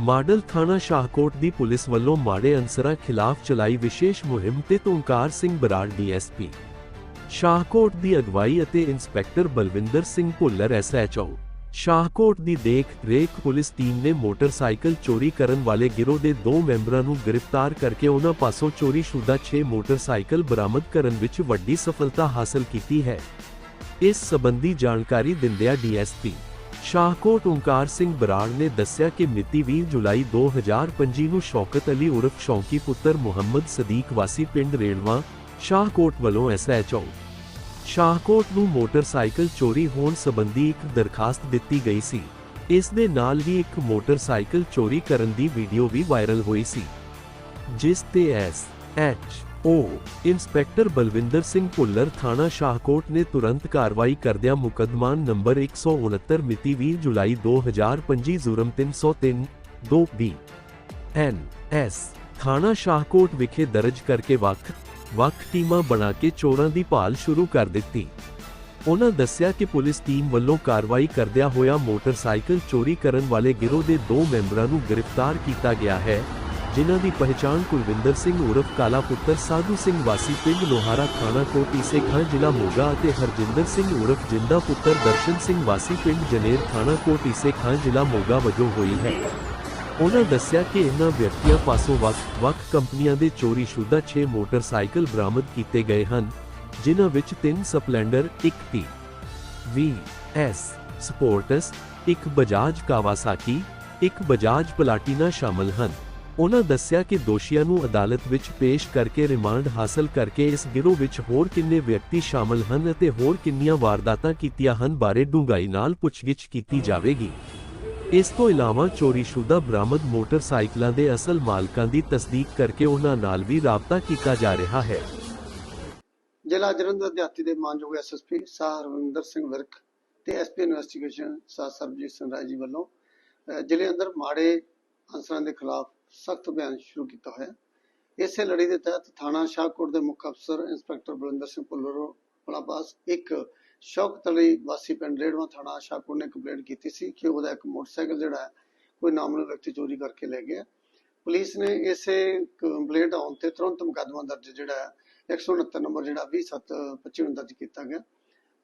Model ਥਾਣਾ ਸ਼ਾਹਕੋਟ ਦੀ police ਵੱਲੋਂ ਮਾੜੇ ਅਨਸਰਾਂ ਖਿਲਾਫ ਚਲਾਈ ਵਿਸ਼ੇਸ਼ ਮੁਹਿੰਮ ਤੇ ਓਂਕਾਰ ਸਿੰਘ ਬਰਾੜ ਡੀਐਸਪੀ। ਸ਼ਾਹਕੋਟ ਦੀ ਅਗਵਾਈ ਅਤੇ ਇੰਸਪੈਕਟਰ ਬਲਵਿੰਦਰ ਸਿੰਘ ਭੁੱਲਰ ਐਸਐਚਓ ਸ਼ਾਹਕੋਟ ਦੀ ਦੇਖ ਰੇਖ ਪੁਲਿਸ ਟੀਮ ਨੇ ਮੋਟਰਸਾਈਕਲ ਚੋਰੀ ਕਰਨ ਵਾਲੇ ਗਿਰੋਹ ਦੇ ਦੋ ਮੈਂਬਰਾਂ ਨੂੰ ਗ੍ਰਿਫਤਾਰ ਕਰਕੇ ਉਹਨਾਂ ਪਾਸੋਂ ਚੋਰੀ ਸ਼ੁਦਾ 6 ਮੋਟਰਸਾਈਕਲ ਬਰਾਮਦ ਕਰਨ ਵਿੱਚ ਵੱਡੀ ਸਫਲਤਾ ਹਾਸਲ ਕੀਤੀ ਹੈ। ਇਸ ਸਬੰਧੀ ਜਾਣਕਾਰੀ ਦਿੰਦਿਆਂ ਡੀਐਸਪੀ ਸ਼ਾਹਕੋਟ ਓਂਕਾਰ ਸਿੰਘ ਬਰਾੜ ਨੇ ਦੱਸਿਆ ਕਿ ਮਿਤੀ 20 ਜੁਲਾਈ 2025 ਨੂੰ ਸ਼ੌਕਤ ਅਲੀ ਉਰਫ ਸ਼ੌਂਕੀ ਪੁੱਤਰ ਮੁਹੰਮਦ ਸਦੀਕ ਵਾਸੀ ਪਿੰਡ ਰੇੜਵਾ ਸ਼ਾਹਕੋਟ ਵੱਲੋਂ ਐਸਐਚਓ ਸ਼ਾਹਕੋਟ ਨੂੰ ਮੋਟਰਸਾਈਕਲ ਚੋਰੀ ਹੋਣ ਸੰਬੰਧੀ ਇੱਕ ਦਰਖਾਸਤ ਦਿੱਤੀ ਗਈ ਸੀ। ਇਸ ਦੇ ਨਾਲ ਹੀ ਇੱਕ ਮੋਟਰਸਾਈਕਲ ਚੋਰੀ ਕਰਨ ਦੀ ਵੀਡੀਓ ਵੀ ਵਾਇਰਲ ਹੋਈ ਸੀ। ਜਿਸ ਤੇ S H O, inspector Balwinder Singh Bhullar ਥਾਣਾ ਸ਼ਾਹਕੋਟ ਨੇ ਤੁਰੰਤ ਕਾਰਵਾਈ ਕਰਦਿਆਂ ਮੁਕੱਦਮਾ ਨੰਬਰ 169 ਮਿਤੀ 20 ਜੁਲਾਈ 2025 ਜ਼ੁਰਮ 303 2 ਬੀ, ਐਨ, ਐਸ, ਥਾਣਾ ਸ਼ਾਹਕੋਟ ਵਿਖੇ ਦਰਜ ਕਰਕੇ ਵੱਖ ਵੱਖ ਟੀਮਾਂ ਬਣਾ ਕੇ ਚੋਰਾਂ ਦੀ ਭਾਲ ਸ਼ੁਰੂ ਕਰ ਦਿੱਤੀ। ਉਹਨਾਂ ਦੱਸਿਆ ਕਿ ਪੁਲਿਸ ਟੀਮ ਵੱਲੋਂ ਕਾਰਵਾਈ ਕਰਦਿਆਂ ਹੋਇਆ ਮੋਟਰਸਾਈਕਲ ਚੋਰੀ ਕਰਨ ਵਾਲੇ ਗਿਰੋਹ ਦੇ ਦੋ ਮੈਂਬਰਾਂ ਨੂੰ ਗ੍ਰਿਫਤਾਰ ਕੀਤਾ ਗਿਆ ਹੈ। ਜਿਨ੍ਹਾਂ ਦੀ ਪਹਿਚਾਣ ਕੁਲਵਿੰਦਰ ਸਿੰਘ ਉਰਫ ਕਾਲਾ ਪੁੱਤਰ ਸਾਧੂ ਸਿੰਘ ਵਾਸੀ ਪਿੰਡ ਲੋਹਾਰਾ ਥਾਣਾ ਕੋਟੀ ਸੇ ਜ਼ਿਲ੍ਹਾ ਮੋਗਾ ਅਤੇ ਹਰਜਿੰਦਰ ਸਿੰਘ ਉਰਫ ਜਿੰਦਾ ਪੁੱਤਰ ਦਰਸ਼ਨ ਸਿੰਘ ਵਾਸੀ ਪਿੰਡ ਜਨੇਰ ਥਾਣਾ ਕੋਟੀ ਸੇ ਜ਼ਿਲ੍ਹਾ ਮੋਗਾ ਵਜੋਂ ਹੋਈ ਹੈ। ਉਹਨਾਂ ਦੱਸਿਆ ਕਿ ਇਹਨਾਂ ਵਿਅਕਤੀਆਂ ਪਾਸੋਂ ਵੱਖ-ਵੱਖ ਕੰਪਨੀਆਂ ਦੇ ਚੋਰੀशुदा 6 ਮੋਟਰਸਾਈਕਲ ਬਰਾਮਦ ਕੀਤੇ ਗਏ ਹਨ, ਜਿਨ੍ਹਾਂ ਵਿੱਚ 3 Splendor 1 T V S sports, ਇੱਕ ਬਜਾਜ ਕਾਵਾਸਾਕੀ, ਇੱਕ ਬਜਾਜ ਪਲਾਟੀਨਾ ਸ਼ਾਮਲ ਹਨ। ਉਹਨਾਂ ਦੱਸਿਆ ਕਿ ਦੋਸ਼ੀਆਂ ਨੂੰ ਅਦਾਲਤ ਵਿੱਚ ਪੇਸ਼ ਕਰਕੇ ਰਿਮਾਂਡ ਹਾਸਲ ਕਰਕੇ ਇਸ ਗਿਰੋਹ ਵਿੱਚ ਹੋਰ ਕਿੰਨੇ ਵਿਅਕਤੀ ਸ਼ਾਮਲ ਹਨ ਅਤੇ ਹੋਰ ਕਿੰਨੀਆਂ ਵਾਰਦਾਤਾਂ ਕੀਤੀਆਂ ਹਨ ਬਾਰੇ ਡੂੰਘਾਈ ਨਾਲ ਪੁੱਛਗਿੱਛ ਕੀਤੀ ਜਾਵੇਗੀ। ਇਸ ਤੋਂ ਇਲਾਵਾ ਚੋਰੀशुदा ਬਰਾਮਦ ਮੋਟਰਸਾਈਕਲਾਂ ਦੇ ਅਸਲ ਮਾਲਕਾਂ ਦੀ ਤਸਦੀਕ ਕਰਕੇ ਉਹਨਾਂ ਨਾਲ ਵੀ ਰਾਬਤਾ ਕੀਤਾ ਜਾ ਰਿਹਾ ਹੈ। ਜ਼ਿਲ੍ਹਾ ਜਲੰਧਰ ਦਿਹਾਤੀ ਦੇ ਮਾਨਯੋਗ ਐਸਐਸਪੀ ਸਾਹ ਸਿੰਘ ਵਿਰਕ ਤੇ ਐਸਪੀ ਇਨਵੈਸਟੀਗੇਸ਼ਨ ਸਾਹ ਸਰਬਜੀਤ ਸਿੰਘ ਰਾਏ ਵੱਲੋਂ ਜ਼ਿਲ੍ਹੇ ਅੰਦਰ ਮਾੜੇ ਅਨਸਰਾਂ ਦੇ ਖਿਲਾਫ ਸਖਤ ਅਭਿਆਨ ਸ਼ੁਰੂ ਕੀਤਾ ਹੋਇਆ। ਇਸੇ ਲੜੀ ਦੇ ਤਹਿਤ ਥਾਣਾ ਸ਼ਾਹਕੋਟ ਦੇ ਮੁੱਖ ਅਫਸਰ ਇੰਸਪੈਕਟਰ ਬਲਵਿੰਦਰ ਸਿੰਘ ਭੁੱਲਰ ਵਾਲਾ ਇੱਕ ਸ਼ੌਕਤ ਅਲੀ ਵਾਸੀ ਪਿੰਡ ਰੇੜਵਾ ਥਾਣਾ ਸ਼ਾਹਕੋਟ ਨੇ ਕੰਪਲੇਂਟ ਕੀਤੀ ਸੀ ਕਿ ਉਹਦਾ ਇੱਕ ਮੋਟਰਸਾਈਕਲ ਜਿਹੜਾ ਹੈ, ਕੋਈ ਨਾਮਲੂਮ ਵਿਅਕਤੀ ਚੋਰੀ ਕਰਕੇ ਲੈ ਗਿਆ। ਪੁਲਿਸ ਨੇ ਇਸੇ ਕੰਪਲੇਂਟ ਆਉਣ ਤੇ ਤੁਰੰਤ ਮੁਕੱਦਮਾ ਦਰਜ ਜਿਹੜਾ 169 ਨੰਬਰ ਜਿਹੜਾ 20725 ਨੂੰ ਦਰਜ ਕੀਤਾ ਗਿਆ।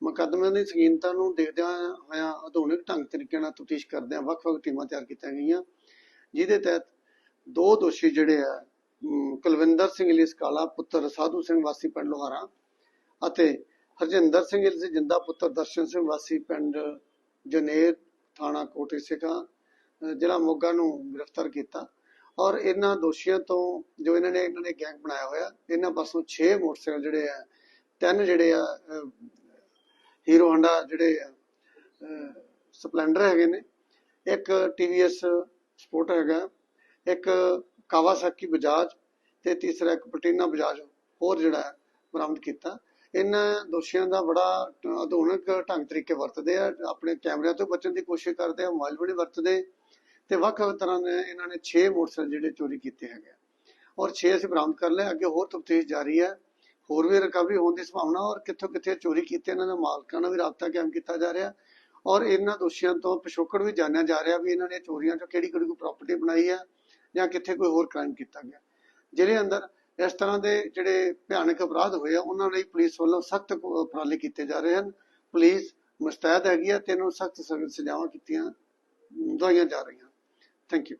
ਮੁਕੱਦਮੇ ਦੀ ਸੰਗੀਨਤਾ ਨੂੰ ਦੇਖਦਿਆਂ ਹੋਇਆਂ ਆਧੁਨਿਕ ਢੰਗ ਤਰੀਕੇ ਨਾਲ ਤਫਤੀਸ਼ ਕਰਦਿਆਂ ਵੱਖ-ਵੱਖ ਟੀਮਾਂ ਤਿਆਰ ਕੀਤੀਆਂ ਗਈਆਂ। ਜਿਹਦੇ ਤਹਿਤ ਦੋ ਦੋਸ਼ੀ ਜਿਹੜੇ ਆ ਕੁਲਵਿੰਦਰ ਸਿੰਘ ਇਲਿਸ ਕਾਲਾ ਪੁੱਤਰ ਸਾਧੂ ਸਿੰਘ ਵਾਸੀ ਪਿੰਡ ਲੋਹਾਰਾ ਅਤੇ ਹਰਜਿੰਦਰ ਸਿੰਘ ਇਲਿਸ ਜਿੰਦਾ ਪੁੱਤਰ ਦਰਸ਼ਨ ਸਿੰਘ ਵਾਸੀ ਪਿੰਡ ਜਨੇਰ ਥਾਣਾ ਕੋਟੇ ਸਿਕਾ ਜ਼ਿਲ੍ਹਾ ਮੋਗਾ ਨੂੰ ਗ੍ਰਿਫਤਾਰ ਕੀਤਾ ਔਰ ਇਹਨਾਂ ਦੋਸ਼ੀਆਂ ਤੋਂ ਜੋ ਇਹਨਾਂ ਨੇ ਇਹਨਾਂ ਨੇ ਗੈਂਗ ਬਣਾਇਆ ਹੋਇਆ, ਇਹਨਾਂ ਪਾਸੋਂ 6 ਮੋਟਰਸਾਈਕਲ ਜਿਹੜੇ ਆ, ਤਿੰਨ ਜਿਹੜੇ ਆ ਹੀਰੋ ਹਾਂਡਾ ਜਿਹੜੇ ਆ ਸਪਲੈਂਡਰ ਹੈਗੇ ਨੇ, ਇੱਕ TVS ਸਪੋਰਟ ਹੈਗਾ ਇੱਕ ਕਾਵਾਸਾਕੀ ਬਜਾਜ ਤੇ ਤੀਸਰਾ ਇੱਕ ਪਟੀਨਾ ਬਜਾਜ ਹੋਰ ਜਿਹੜਾ ਬਰਾਮਦ ਕੀਤਾ। ਇਹਨਾਂ ਦੋਸ਼ੀਆਂ ਦਾ ਬੜਾ ਆਧੁਨਿਕ ਢੰਗ ਤਰੀਕੇ ਵਰਤਦੇ ਆ, ਆਪਣੇ ਕੈਮਰਿਆਂ ਤੋਂ ਬਚਣ ਦੀ ਕੋਸ਼ਿਸ਼ ਕਰਦੇ ਆ, ਮੋਬਾਈਲ ਵੀ ਵਰਤਦੇ ਤੇ ਵੱਖ-ਵੱਖ ਤਰ੍ਹਾਂ ਦੇ ਇਹਨਾਂ ਨੇ 6 ਮੋਟਰਸਾਈਕਲ ਜਿਹੜੇ ਚੋਰੀ ਕੀਤੇ ਹੈਗੇ ਔਰ 6 ਅਸੀਂ ਬਰਾਮਦ ਕਰ ਲਏ, ਅੱਗੇ ਹੋਰ ਤਫਤੀਸ਼ ਜਾਰੀ ਹੈ। ਹੋਰ ਵੀ ਰਿਕਵਰੀ ਹੋਣ ਦੀ ਸੰਭਾਵਨਾ ਔਰ ਕਿੱਥੋਂ ਕਿੱਥੇ ਚੋਰੀ ਕੀਤੇ ਇਹਨਾਂ ਦੇ ਮਾਲਕਾਂ ਨਾਲ ਵੀ ਰਾਬਤਾ ਕਾਇਮ ਕੀਤਾ ਜਾ ਰਿਹਾ। ਔਰ ਇਹਨਾਂ ਦੋਸ਼ੀਆਂ ਤੋਂ ਪਿਛੋਕੜ ਵੀ ਜਾਣਿਆ ਜਾ ਰਿਹਾ ਵੀ ਇਹਨਾਂ ਨੇ ਚੋਰੀਆਂ ਚੋਂ ਕਿਹੜੀ ਕਿਹੜੀ ਕੋਈ ਪ੍ਰਾਪਰਟੀ ਬਣਾਈ ਹੈ। ਜਾਂ ਕਿੱਥੇ ਕੋਈ ਹੋਰ ਕ੍ਰਾਈਮ ਕੀਤਾ ਗਿਆ। ਜਿਹੜੇ ਅੰਦਰ ਇਸ ਤਰ੍ਹਾਂ ਦੇ ਜਿਹੜੇ ਭਿਆਨਕ ਅਪਰਾਧ ਹੋਏ ਆ, ਉਹਨਾਂ ਲਈ ਪੁਲਿਸ ਵੱਲੋਂ ਸਖਤ ਉਪਰਾਲੇ ਕੀਤੇ ਜਾ ਰਹੇ ਹਨ। ਪੁਲਿਸ ਮੁਸਤੈਦ ਹੈਗੀ ਆ ਤੇ ਇਹਨੂੰ ਸਖਤ ਸਜ਼ਾਵਾਂ ਕੀਤੀਆਂ ਦਵਾਈਆਂ ਜਾ ਰਹੀਆਂ। Thank you